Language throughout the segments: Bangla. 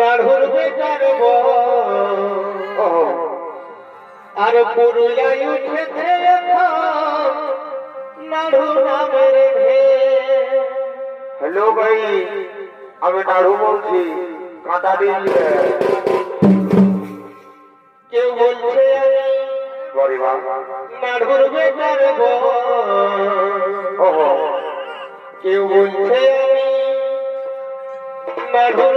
নাড়ুর বেটার আর পুরুলিয়ায় উঠেছে নাড়ু নামের হ্যালো ভাই আমি নাড়ু বলছি কাঁটা দিয়ে কেউ বলছে নাড়ুর বেটার কেউ বলছে নাড়ুর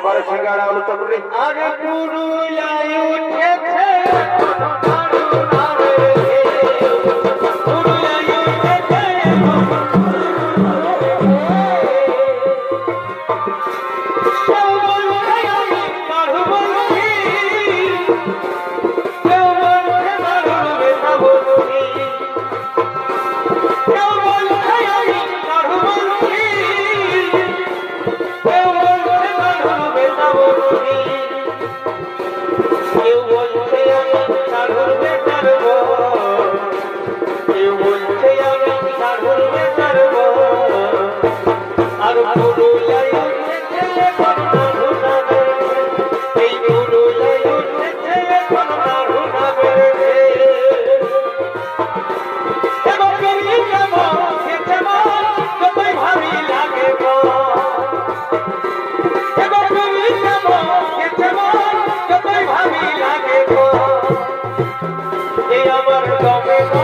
এবারে সিঙ্গারা আলু চকরি আরে পুরুলাই উঠেছে Thank you. Oh. আমার দমে